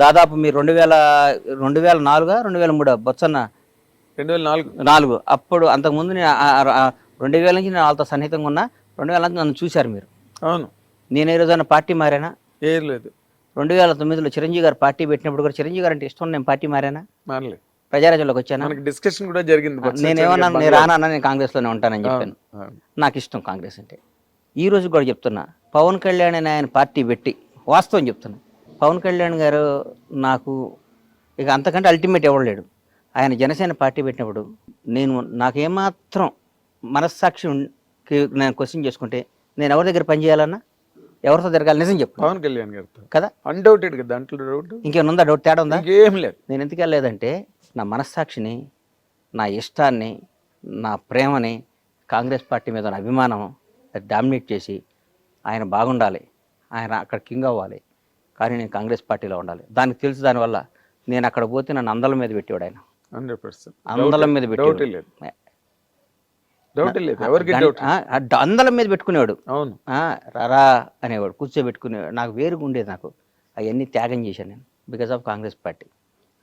దాదాపు మీరు రెండు వేల రెండు వేల నాలుగా రెండు వేల మూడు? బొత్సన్న? రెండు వేల నాలుగు. నాలుగు. అప్పుడు అంతకుముందు నేను రెండు వేల నుంచి నేను వాళ్ళతో సన్నిహితంగా ఉన్నా. రెండు వేల నుంచి నన్ను చూశారు మీరు. అవును. నేను ఏ రోజైనా పార్టీ మారానా? ఏం లేదు. రెండు వేల తొమ్మిదిలో చిరంజీవి గారు పార్టీ పెట్టినప్పుడు కూడా చిరంజీవి గారు అంటే ఇష్టం నేను పార్టీ మారానా? మానలేదు ప్రజారాజ్యంలోకి వచ్చానా? మనకి డిస్కషన్ కూడా జరిగింది నేను ఏమన్నా నేను రానా నేను కాంగ్రెస్లోనే ఉంటానని చెప్పాను. నాకు ఇష్టం కాంగ్రెస్ అంటే. ఈ రోజు కూడా చెప్తున్నా. పవన్ కళ్యాణ్ అని ఆయన పార్టీ పెట్టి వాస్తవం చెప్తున్నా. పవన్ కళ్యాణ్ గారు నాకు ఇక అంతకంటే అల్టిమేట్ ఎవరు లేడు. ఆయన జనసేన పార్టీ పెట్టినప్పుడు నేను నాకేమాత్రం మనస్సాక్షి నేను క్వశ్చన్ చేసుకుంటే నేను ఎవరి దగ్గర పని చేయాలన్నా? ఎవరితో తిరగాలి? నిజం చెప్పు. పవన్ కళ్యాణ్ గారితో. కదా? అన్డౌటెడ్గా దాంట్లో డౌట్ ఇంకేమైనా ఉందా డౌట్ తేడా ఉందా? ఇంకేం లేదు. నేను ఎందుకు వెళ్ళలేదంటే నా మనస్సాక్షిని నా ఇష్టాన్ని నా ప్రేమని కాంగ్రెస్ పార్టీ మీద ఉన్న అభిమానం డామినేట్ చేసి ఆయన బాగుండాలి. ఆయన అక్కడ కింగ్ అవ్వాలి. కానీ నేను కాంగ్రెస్ పార్టీలో ఉండాలి. దానికి తెలుసు దానివల్ల నేను అక్కడ పోతే నన్ను అందల మీద పెట్టేవాడు ఆయన. Hundred percent. అందలం మీద డౌట్ లేదు. ఎవరికి ఆ అందలం మీద పెట్టుకునేవాడు. అవును. ఆ, రారా అనేవాడు కూర్చోబెట్టుకునేవాడు. నాకు వేరుగా ఉండేది నాకు. అవన్నీ త్యాగం చేశాను నేను బికాస్ ఆఫ్ కాంగ్రెస్ పార్టీ.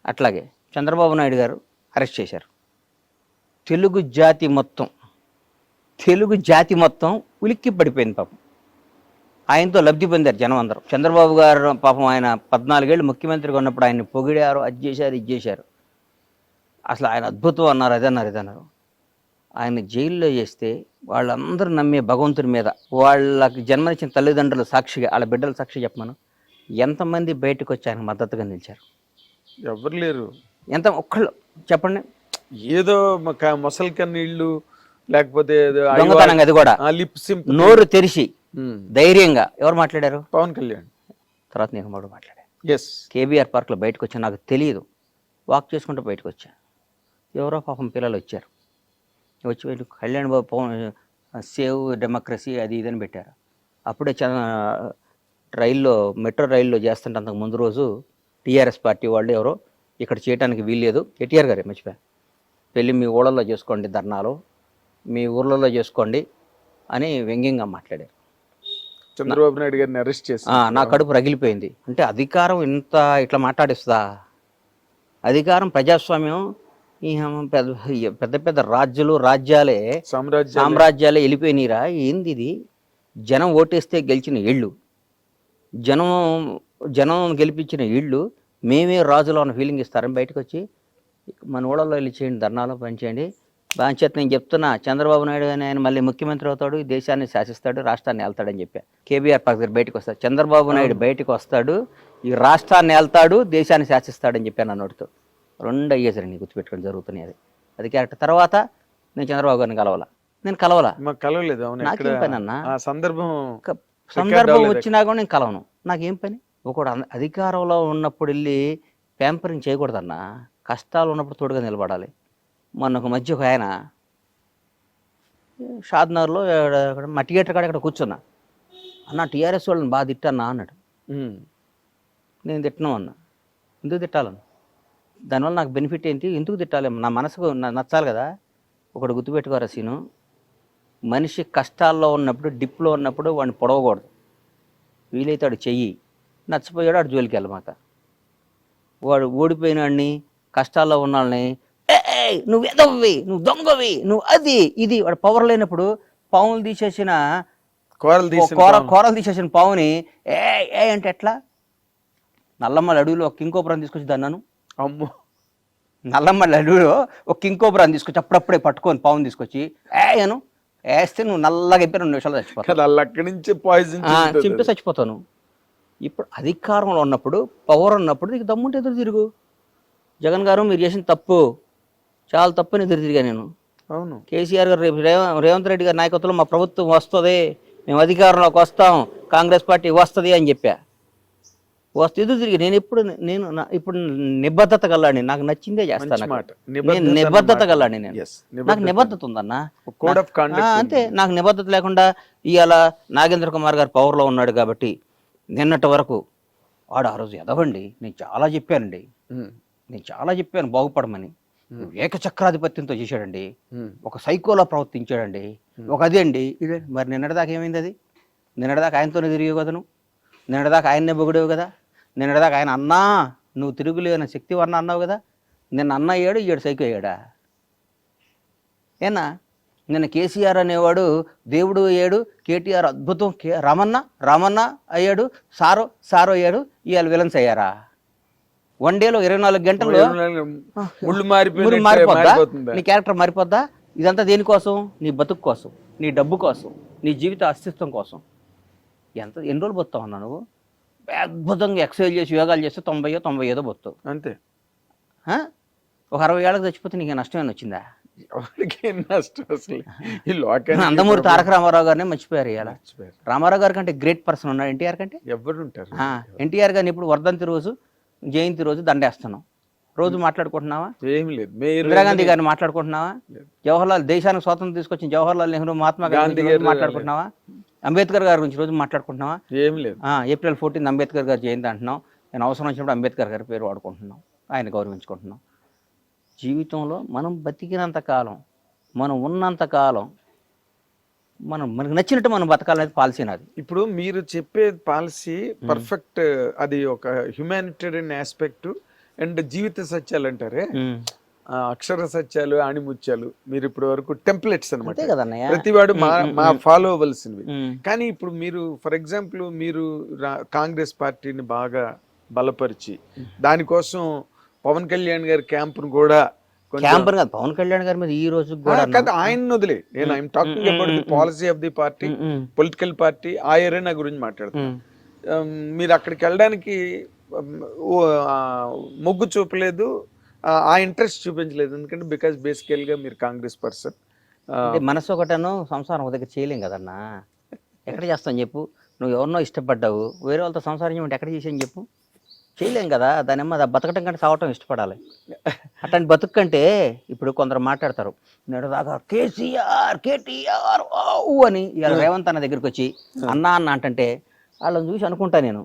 అట్లాగే చంద్రబాబు నాయుడు గారు అరెస్ట్ చేశారు. తెలుగు జాతి మొత్తం తెలుగు జాతి మొత్తం ఉలిక్కి పడిపోయింది పాపం. ఆయనతో లబ్ధి పొందారు జనం అందరూ. చంద్రబాబు గారు పాపం ఆయన పద్నాలుగేళ్ళు ముఖ్యమంత్రిగా ఉన్నప్పుడు ఆయన్ని పొగిడారు అది చేశారు ఇది చేశారు. అసలు ఆయన అద్భుతం అన్నారు అది అన్నారు ఇది అన్నారు. ఆయన జైల్లో చేస్తే వాళ్ళందరూ నమ్మే భగవంతుని మీద వాళ్ళకి జన్మనిచ్చిన తల్లిదండ్రుల సాక్షిగా వాళ్ళ బిడ్డల సాక్షి చెప్పమను ఎంతమంది బయటకు వచ్చి ఆయన మద్దతుగా నిలిచారు? ఎవరు లేరు. ఎంత ఒక్కళ్ళు చెప్పండి. ఏదో ఒక మొసలి కన్నీళ్ళు లేకపోతే అది కూడా. నోరు తెరిచి ధైర్యంగా. ఎవరు మాట్లాడారు? పవన్ కళ్యాణ్. తర్వాత నేను కూడా మాట్లాడాను. ఎస్ కేబీఆర్ పార్క్లో బయటకు వచ్చా నాకు తెలియదు వాక్ చేసుకుంటూ బయటకు వచ్చా ఎవరో పాపం పిల్లలు వచ్చారు. వచ్చి కళ్యాణ్ బాబు పవన్ సేవ్ డెమోక్రసీ అది ఇదని పెట్టారు. అప్పుడే చ రైల్లో మెట్రో రైల్లో చేస్తుంటే అంతకు ముందు రోజు టీఆర్ఎస్ పార్టీ వాళ్ళు ఎవరో ఇక్కడ చేయడానికి వీల్లేదు. ఎన్టీఆర్ గారే మర్చిపోయా. పెళ్ళి మీ ఊళ్ళల్లో చేసుకోండి ధర్నాలు మీ ఊర్లలో చేసుకోండి అని వ్యంగ్యంగా మాట్లాడారు. చంద్రబాబు నాయుడు గారిని అరెస్ట్ చేసి నా కడుపు రగిలిపోయింది. అంటే అధికారం ఇంత ఇట్లా మాట్లాడిస్తుందా? అధికారం ప్రజాస్వామ్యం ఈ పెద్ద పెద్ద పెద్ద రాజ్యాలు రాజ్యాలే సామ్రాజ్యం సామ్రాజ్యాలే వెళ్ళిపోయినీరా? ఏంది ఇది? జనం ఓటేస్తే గెలిచిన ఇళ్ళు. జనం జనం గెలిపించిన ఇళ్ళు. మేమే రాజులో ఉన్న ఫీలింగ్ ఇస్తారని బయటకు వచ్చి మన ఊళ్ళలో వెళ్ళి చేయండి ధర్నాలో పనిచేయండి. బాంచేత నేను చెప్తున్నా చంద్రబాబు నాయుడు అని ఆయన మళ్ళీ ముఖ్యమంత్రి అవుతాడు ఈ దేశాన్ని శాసిస్తాడు రాష్ట్రాన్ని వెళ్తాడని చెప్పా. కేబీఆర్ దగ్గర బయటకు వస్తాడు. చంద్రబాబు నాయుడు బయటకు వస్తాడు ఈ రాష్ట్రాన్ని వెళ్తాడు దేశాన్ని శాసిస్తాడని చెప్పాను నా నోటితో రెండు అయ్యేసరి నీ గుర్తుపెట్టుకొని జరుగుతున్నాయి అది అది క్యారెక్టర్. తర్వాత నేను చంద్రబాబు గారిని కలవాల. నేను కలవాలా. కలవలేదు నాకేం పని అన్న? సందర్భం సందర్భం వచ్చినా కూడా నేను కలవను. నాకేం పని? ఒకడు అధికారంలో ఉన్నప్పుడు వెళ్ళి ప్యాంపరింగ్ చేయకూడదన్న కష్టాలు ఉన్నప్పుడు తోడుగా నిలబడాలి. మొన్న ఒక మధ్య ఒక ఆయన షాద్నగర్లో మా థియేటర్ కాడ ఇక్కడ కూర్చున్నా. అన్న టీఆర్ఎస్ వాళ్ళని బాగా తిట్టన్నా అన్నాడు. నేను తిట్టను అన్న. ఎందుకు తిట్టాలను దానివల్ల నాకు బెనిఫిట్ ఏంటి? ఎందుకు తిట్టాలి? నా మనసుకు నచ్చాలి కదా. ఒకటి గుర్తుపెట్టుకోరా సీను. మనిషి కష్టాల్లో ఉన్నప్పుడు డిప్లో ఉన్నప్పుడు వాడిని పొడవకూడదు. వీలైతే వాడు చెయ్యి. నచ్చిపోయాడు వాడు జోలికి వెళ్ళమాక. వాడు ఓడిపోయిన వాడిని కష్టాల్లో ఉన్న వాళ్ళని "ఏయ్, నువ్వు ఎదవ్వి నువ్వు దొంగవి నువ్వు అది ఇది. వాడు పవర్ లేనప్పుడు పావులు తీసేసిన కూరలు తీసిన కూర. కూరలు తీసేసిన పావుని ఏ ఏ అంటే ఎట్లా? నల్లమ్మల అడవిలో ఒక కింకోపురం తీసుకొచ్చి దన్నాను. అమ్మో. నల్లమ్మల అడవిలో ఒక కింకోపురం తీసుకొచ్చి అప్పుడప్పుడే పట్టుకొని పావుని తీసుకొచ్చి ఏయను వేస్తే నువ్వు నల్లగా అయిపోయి రెండు నిమిషాలు చచ్చిపోతావు. అక్కడి నుంచి పాయిజన్ చింపి చచ్చిపోతాను. ఇప్పుడు అధికారంలో ఉన్నప్పుడు పవర్ ఉన్నప్పుడు నీకు దమ్ముంటే ఎదురు తిరుగు. జగన్ గారు మీరు చేసిన తప్పు చాలా తప్పు అని ఎదురు తిరిగా నేను. అవును. కేసీఆర్ గారు రేపు రేవ- రేవంత్ రెడ్డి గారి నాయకత్వంలో మా ప్రభుత్వం వస్తుంది మేము అధికారంలోకి వస్తాం కాంగ్రెస్ పార్టీ వస్తుంది అని చెప్పా. వస్తే ఎదురు తిరిగి నేను ఎప్పుడు నేను ఇప్పుడు నిబద్ధత గల్లాడిని నాకు నచ్చిందే చేస్తాను నేను నిబద్ధత గల్లాడిని నేను. నాకు నిబద్ధత. ఉందన్న. అంతే. నాకు నిబద్ధత లేకుండా ఇవాళ నాగేంద్ర కుమార్ గారు పవర్లో ఉన్నాడు కాబట్టి నిన్నటి వరకు వాడు ఆ రోజు ఎదవండి. నేను చాలా చెప్పానండి. నేను చాలా చెప్పాను బాగుపడమని. ఏకచక్రాధిపత్యంతో చేశాడండి. ఒక సైకోలో ప్రవర్తించాడండి. ఒక అదే అండి. ఇదే. మరి నిన్నటిదాకా ఏమైంది అది? నిన్నటిదాకా ఆయనతోనే తిరిగే కదా నువ్వు? నిన్నటిదాకా ఆయన్నే పొగిడేవు కదా? నిన్నటిదాకా ఆయన అన్నా నువ్వు తిరుగులేని శక్తివర్ణ అన్నావు కదా? నిన్న అన్న అయ్యాడు ఈడు సైకో అయ్యాడా? ఏనా? నిన్న కేసీఆర్ అనేవాడు దేవుడు అయ్యాడు కేటీఆర్ అద్భుతం కే రామన్న రామన్న అయ్యాడు సారో సారో అయ్యాడు ఇవాళ విలన్స్ అయ్యారా? వన్ డేలో ఇరవై నాలుగు గంటల్లో ముళ్ళు ఊరు మారిపోయి మారిపోద్దా? నీ క్యారెక్టర్ మారిపోద్దా? ఇదంతా దేనికోసం నీ బతుకు కోసం నీ డబ్బు కోసం నీ జీవిత అస్తిత్వం కోసం. ఎంత ఎన్ని రోజులు బతావు అన్నా నువ్వు? అద్భుతంగా ఎక్సర్సైజ్ చేసి యోగాలు చేస్తే తొంభై తొంభై ఐదో బతావు అంతే? ఒక అరవై ఏళ్ళకి చచ్చిపోతే నీకు వచ్చిందా? ఎవరికి నష్టం అసలు? ఈ లోకానికి నందమూరి తారక రామారావు గారినే మర్చిపోయారు మర్చిపోయారు. రామారావు గారి కంటే గ్రేట్ పర్సన్ ఉన్నాడు. ఎన్టీఆర్ కంటే? ఎవరు ఉంటారు? ఎన్టీఆర్ గారిని ఇప్పుడు వర్ధంతి రోజు జయంతి రోజు దండేస్తున్నాం. రోజు మాట్లాడుకుంటున్నావా? ఏం లేదు. ఇందిరాగాంధీ గారిని మాట్లాడుకుంటున్నావా? జవహర్లాల్ దేశానికి స్వాతంత్రం తీసుకొచ్చిన జవహర్లాల్ నెహ్రూ మహాత్మా గాంధీ గారు మాట్లాడుకుంటున్నావా? అంబేద్కర్ గారి గురించి రోజు మాట్లాడుకుంటున్నావా? ఏం లేదు. ఏప్రిల్ ఫోర్టీన్ అంబేద్కర్ గారి జయంతి అంటున్నాం. నేను అవసరం వచ్చినప్పుడు అంబేద్కర్ గారి పేరు వాడుకుంటున్నాం. ఆయన గౌరవించుకుంటున్నాం. జీవితంలో మనం బతికినంత కాలం మనం ఉన్నంత కాలం మనం మనకు నచ్చినట్టు మనం బతకాలనేది పాలసీ నాది. ఇప్పుడు మీరు చెప్పే పాలసీ పర్ఫెక్ట్ అది ఒక హ్యుమానిటేరియన్ ఆస్పెక్ట్ అండ్ జీవిత సత్యాలు అంటారే? అక్షర సత్యాలు ఆణిముత్యాలు మీరు ఇప్పటి వరకు టెంప్లెట్స్ అనమాట ప్రతివాడు మా మా ఫాలో అవ్వాల్సినవి. కానీ ఇప్పుడు మీరు ఫర్ ఎగ్జాంపుల్ మీరు కాంగ్రెస్ పార్టీని బాగా బలపరిచి దానికోసం పవన్ కళ్యాణ్ గారి క్యాంపును కూడా క్యాంపర్ కాదు పవన్ కళ్యాణ్ గారి మీద ఈ రోజు కూడా కాదు ఆయన వదిలే. నేను I'm talking about the policy of the party political party ఆ ఏరియా నా గురించి మాట్లాడుతున్నాను మీరు అక్కడికి వెళ్ళడానికి మొగ్గు చూపలేదు ఆ, ఇంట్రెస్ట్ చూపించలేదు. ఎందుకంటే బికాస్ బేసికల్గా మీరు కాంగ్రెస్ పర్సన్. మనసు ఒకటను సంసారం ఒక దగ్గర చేయలేం కదన్నా? ఎక్కడ చేస్తాం చెప్పు? నువ్వు ఎవరినో ఇష్టపడ్డావు వేరే వాళ్ళతో సంసారం చేయమంటే ఎక్కడ చేసాను చెప్పు? చేయలేం కదా దాని అమ్మ బతకటం కంటే సావటం ఇష్టపడాలి. అట్లాంటి బతుకు కంటే ఇప్పుడు కొందరు మాట్లాడతారు నేడు దాకా కేసీఆర్ కేటీఆర్ ఊ అని ఇవాళ రేవంత్ అన్న దగ్గరికి వచ్చి అన్నా అన్న అంటంటే వాళ్ళని చూసి అనుకుంటా నేను.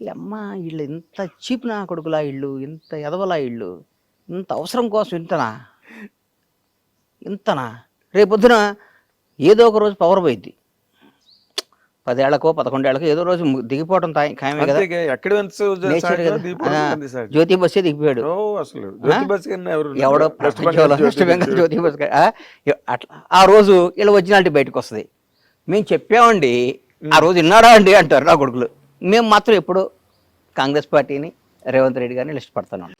అమ్మ వీళ్ళు ఇంత చీప్ నా కొడుకులా ఇళ్ళు ఇంత ఎదవలా ఇళ్ళు ఇంత అవసరం కోసం ఇంతనా? ఇంతనా? రేపొద్దున ఏదో ఒక రోజు పవర్ పోయిద్ది. పదేళ్ళకో పదకొండేళ్ళకో ఏదో రోజు దిగిపోవడం ఖాయమే కదా. జ్యోతి బస్సే దిగిపోయాడు. ఓ అసలు? ఎవడో వెస్ట్ బెంగాల్ జ్యోతి బస్ అట్లా. ఆ రోజు ఇలా ఒరిజినాలిటీ బయటకు వస్తుంది. మేము చెప్పామండి ఆ రోజు విన్నాడా అండి? అంటారు నా కొడుకులు. మేము మాత్రం ఎప్పుడు కాంగ్రెస్ పార్టీని రేవంత్ రెడ్డి గారిని లిస్ట్ పడుతున్నాం